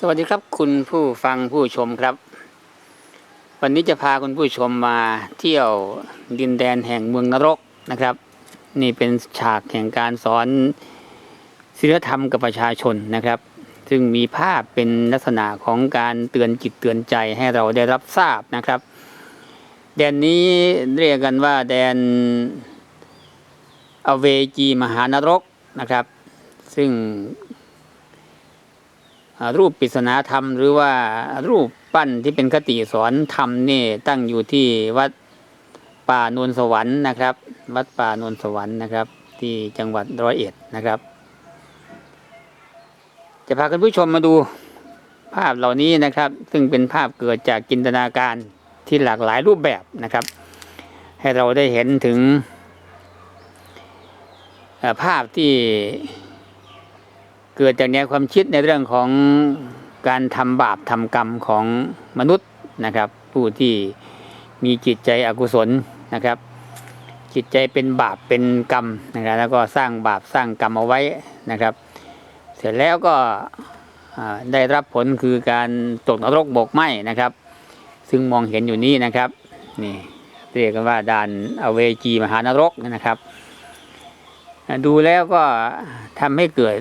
สวัสดีครับคุณผู้ฟังผู้ชมครับ วันนี้จะพาคุณผู้ชมมาเที่ยวดินแดนแห่งเมืองนรกนะครับ นี่เป็นฉากแห่งการสอนศีลธรรมกับประชาชนนะครับ ซึ่งมีภาพเป็นลักษณะของการเตือนจิตเตือนใจให้เราได้รับทราบนะครับ แดนนี้เรียกกันว่าแดนอเวจีมหานรกนะครับ ซึ่ง รูปปริศนาธรรม หรือว่ารูปปั้นที่เป็นคติสอนธรรมนี่ตั้งอยู่ที่วัดป่านนสวรรค์นะครับ วัดป่านนสวรรค์นะครับ ที่จังหวัดร้อยเอ็ดนะครับ จะพาคุณผู้ชมมาดูภาพเหล่านี้นะครับ ซึ่งเป็นภาพเกิดจากจินตนาการที่หลากหลายรูปแบบนะครับ ให้เราได้เห็นถึงภาพที่ เกิดจากแนวความคิดในเรื่องของการทำบาปทำกรรมของมนุษย์นะครับ ผู้ที่มีจิตใจอกุศลนะครับ จิตใจเป็นบาปเป็นกรรมนะครับแล้วก็สร้างบาปสร้างกรรมเอาไว้นะครับ เสร็จแล้วก็ได้รับผลคือการตกนรกบกไหมนะครับ ซึ่งมองเห็นอยู่นี้นะครับนี่เรียกกันว่าด่านอเวจีมหานรกนะครับ ดูแล้วก็ทำให้เกิด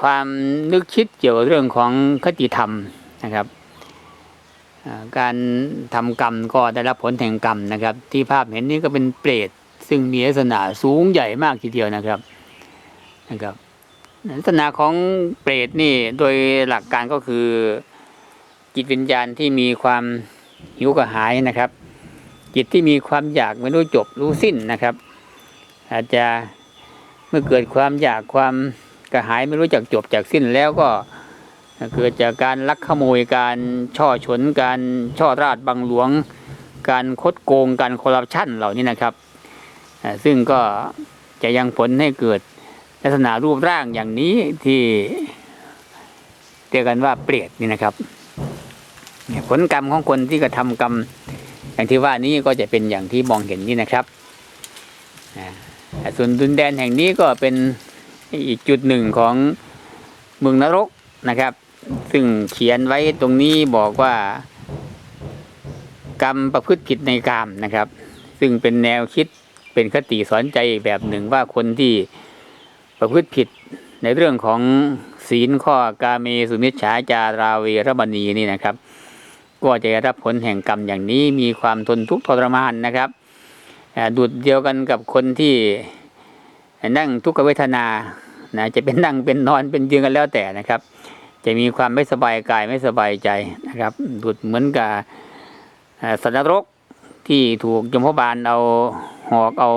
ความนึกคิดเกี่ยวกับเรื่องของคติธรรมนะครับการทำกรรมก็ได้รับผลแห่งกรรมนะครับ ที่ภาพเห็นนี้ก็เป็นเปรตซึ่งมีลักษณะสูงใหญ่มากทีเดียวนะครับนะครับลักษณะของเปรตนี่โดยหลักการก็คือจิตวิญญาณที่มีความหิวกระหายนะครับ จิตที่มีความอยากไม่รู้จบรู้สิ้นนะครับ อาจจะเมื่อเกิดความอยากความ กระหายไม่รู้จักจบจากสิ้นแล้วก็เกิดจากการลักขโมยการช่อฉนการช่อราดบังหลวง การคดโกงการคอร์รัปชันเหล่านี้นะครับ ซึ่งก็จะยังผลให้เกิดลักษณะรูปร่างอย่างนี้ที่เรียกกันว่าเปรตนี่นะครับ ผลกรรมของคนที่กระทำกรรมอย่างที่ว่านี้ก็จะเป็นอย่างที่มองเห็นนี่นะครับส่วนดุนแดนแห่งนี้ก็เป็น อีกจุดหนึ่งของเมืองนรกนะครับ ซึ่งเขียนไว้ตรงนี้บอกว่า กรรมประพฤติผิดในกามนะครับ ซึ่งเป็นแนวคิดเป็นคติสอนใจแบบหนึ่งว่าคนที่ประพฤติผิดในเรื่องของศีลข้อกาเมสุมิชฌาจาราเวรมณีนี่นะครับ ก็จะได้รับผลแห่งกรรมอย่างนี้มีความทนทุกข์ทรมานนะครับดุดเดียวกันกับคนที่ นั่งทุกขเวทนานะจะเป็นนั่งเป็นนอนเป็นยืนกันแล้วแต่นะครับ จะมีความไม่สบายกายไม่สบายใจนะครับดุดเหมือนกับสัตว์นรกที่ถูกยมพบาลเอาหอกเอา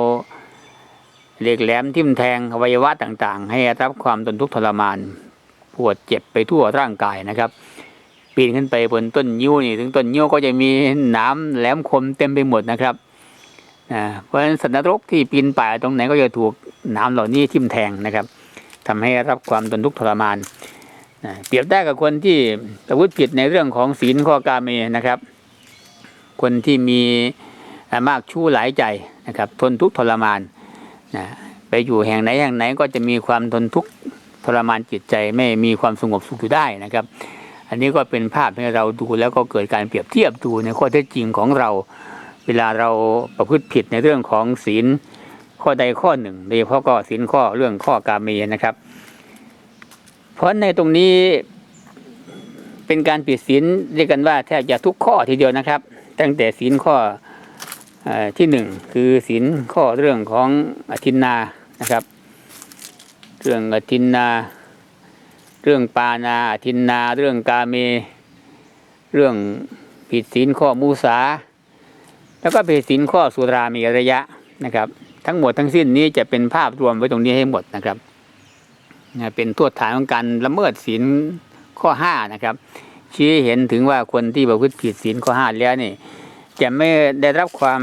เหล็กแหลมทิ่มแทงอวัยวะต่างๆ ให้รับความทนทุกข์ทรมานปวดเจ็บไปทั่วร่างกายนะครับ ปีนขึ้นไปบนต้นยิ้วนี่ ถึงต้นยิ้วก็จะมีหนามแหลมคมเต็มไปหมดนะครับเพราะฉะนั้นสัตว์นรกที่ปีนป่ายตรงไหนก็จะถูก น้ำเหล่านี้ทิ่มแทงนะครับทำให้รับความทนทุกข์ทรมานเปรียบได้กับคนที่ประพฤติผิดในเรื่องของศีลข้อกาเมนะครับ คนที่มีอามากชู้หลายใจนะครับ ทนทุกข์ทรมานนะไปอยู่แห่งไหนแห่งไหนก็จะมีความทนทุกข์ทรมานจิตใจไม่มีความสงบสุขอยู่ได้นะครับ อันนี้ก็เป็นภาพให้เราดูแล้วก็เกิดการเปรียบเทียบดูในข้อเท็จจริงของเรา เวลาเราประพฤติผิดในเรื่องของศีล ข้อใดข้อหนึ่งโดยเฉพาะก็ศีลข้อเรื่องข้อกาเมนะครับ เพราะในตรงนี้เป็นการผิดศีลเรียกกันว่าแทบจะทุกข้อทีเดียวนะครับ ตั้งแต่ศีลข้อออที่หนึ่งคือศีลข้อเรื่องของอธินนานะครับ เรื่องอธินนา เรื่องปานาอธินนา เรื่องกาเม เรื่องผิดศีลข้อมูสา แล้วก็ผิดศีลข้อสุรามีระยะนะครับ ทั้งหมดทั้งสิ้นนี้จะเป็นภาพรวมไว้ตรงนี้ให้หมดนะครับเป็นโทษฐานของการละเมิดศีลข้อห้านะครับ ชี้เห็นถึงว่าคนที่ประพฤติผิดศีลข้อห้าแล้วนี่จะไม่ได้รับความ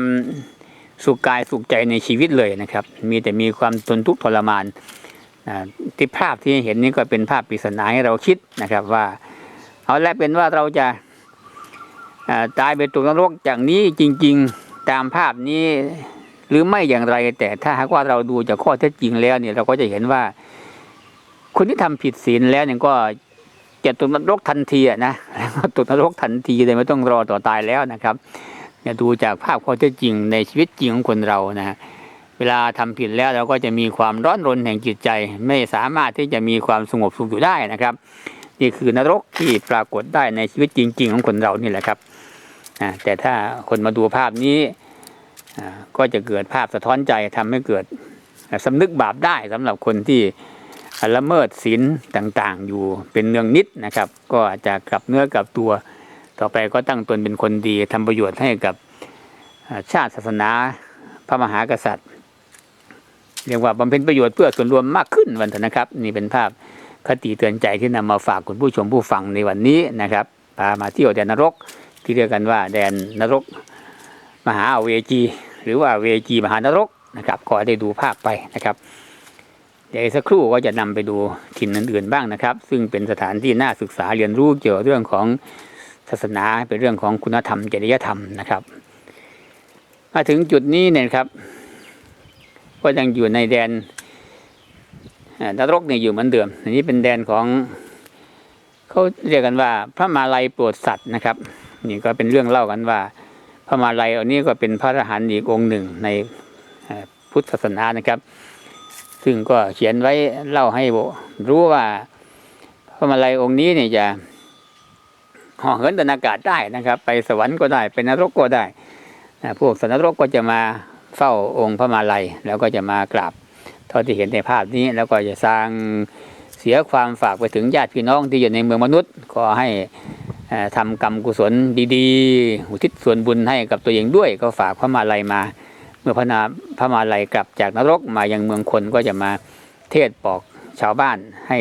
สุขกายสุขใจในชีวิตเลยนะครับ มีแต่มีความทนทุกข์ทรมานที่ภาพที่เห็นนี้ก็เป็นภาพปริศนาให้เราคิดนะครับว่า เอาละเป็นว่าเราจะาตายไปตกนรกอย่างนี้จริง ๆ ตามภาพนี้ หรือไม่อย่างไรแต่ถ้าหากว่าเราดูจากข้อเท็จจริงแล้วเนี่ยเราก็จะเห็นว่า คนที่ทำผิดศีลแล้วเนี่ยก็จะตกนรกทันทีอะนะตกนรกทันทีเลยไม่ต้องรอต่อตายแล้วนะครับเนี่ยดูจากภาพข้อเท็จจริงในชีวิตจริงของคนเรานะเวลาทำผิดแล้วเราก็จะมีความร้อนรนแห่งจิตใจ ไม่สามารถที่จะมีความสงบสุขอยู่ได้นะครับนี่คือนรกที่ปรากฏได้ในชีวิตจริง ๆ ของคนเรานี่แหละครับแต่ถ้าคนมาดูภาพนี้ ก็จะเกิดภาพสะท้อนใจทำให้เกิดสำนึกบาปได้สำหรับคนที่ละเมิดศีลต่างๆ อยู่เป็นเนืองนิดนะครับ ก็จะกลับเนื้อกลับตัว ต่อไปก็ตั้งตนเป็นคนดีทำประโยชน์ให้กับชาติศาสนาพระมหากษัตริย์เรียกว่าบำเพ็ญประโยชน์เพื่อส่วนรวมมากขึ้นวันเถอะนะครับ นี่เป็นภาพคติเตือนใจที่นำมาฝากคุณผู้ชมผู้ฟังในวันนี้นะครับพามาเที่ยวแดนนรก ที่เรียกกันว่าแดนนรก มหาเวจี หรือว่าเวจีมหานรกนะครับ ก็ได้ดูภาพไปนะครับ เดี๋ยวสักครู่ก็จะนำไปดูถิ่นอื่นๆบ้างนะครับ ซึ่งเป็นสถานที่น่าศึกษาเรียนรู้เกี่ยวกับเรื่องของศาสนาเป็นเรื่องของคุณธรรมจริยธรรมนะครับ มาถึงจุดนี้เนี่ยครับ ก็ยังอยู่ในแดนนรกเนี่ยอยู่เหมือนเดิม อันนี้เป็นแดนของเขาเรียกกันว่าพระมาลัยโปรดสัตว์นะครับ นี่ก็เป็นเรื่องเล่ากันว่า พระมาลัยอันนี้ก็เป็นพระอรหันต์อีกองค์หนึ่งในพุทธศาสนานะครับ ซึ่งก็เขียนไว้เล่าให้รู้ว่าพระมาลัยองค์นี้เนี่ยจะห่อเหินเดินอากาศได้นะครับ ไปสวรรค์ก็ได้ไปนรกก็ได้พวกสัตว์นรกก็จะมาเฝ้าองค์พระมาลัยแล้วก็จะมากราบเท่าที่เห็นในภาพนี้แล้วก็จะสร้างเสียความฝากไปถึงญาติพี่น้องที่อยู่ในเมืองมนุษย์ก็ให้ ทำกรรมกุศลดีๆอุทิศส่วนบุญให้กับตัวเองด้วย ก็ฝากพระมาลัยมา เมื่อพระนาพระมาลัยกลับจากนรกมายังเมืองคนก็จะมาเทศบอกชาวบ้านให้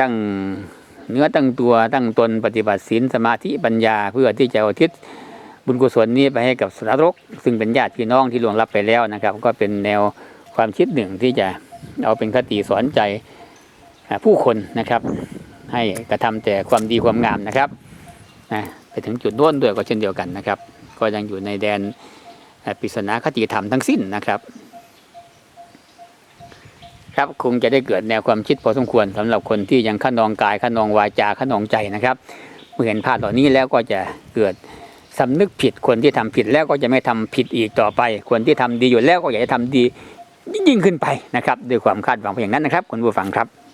ตั้งเนื้อตั้งตัวตั้งตนปฏิบัติศีลสมาธิปัญญาเพื่อที่จะอุทิศบุญกุศลนี้ไปให้กับสัตว์นรก ซึ่งเป็นญาติพี่น้องที่ล่วงลับไปแล้วนะครับ ก็เป็นแนวความคิดหนึ่งที่จะเอาเป็นคติสอนใจผู้คนนะครับ ให้กระทำแต่ความดีความงามนะครับนะไปถึงจุดโน้นด้วยก็เช่นเดียวกันนะครับ ก็ยังอยู่ในแดนปริศนาคติธรรมทั้งสิ้นนะครับ ครับคงจะได้เกิดแนวความคิดพอสมควรสำหรับคนที่ยังขนองกายขนองวาจาขนองใจนะครับเมื่อเห็นภาพเหล่านี้แล้วก็จะเกิดสำนึกผิดคนที่ทำผิดแล้วก็จะไม่ทำผิดอีกต่อไป คนที่ทำดีอยู่แล้วก็อยากจะทำดียิ่งขึ้นไปนะครับ ด้วยความคาดหวังเพียงนั้นนะครับ คุณผู้ฟังครับ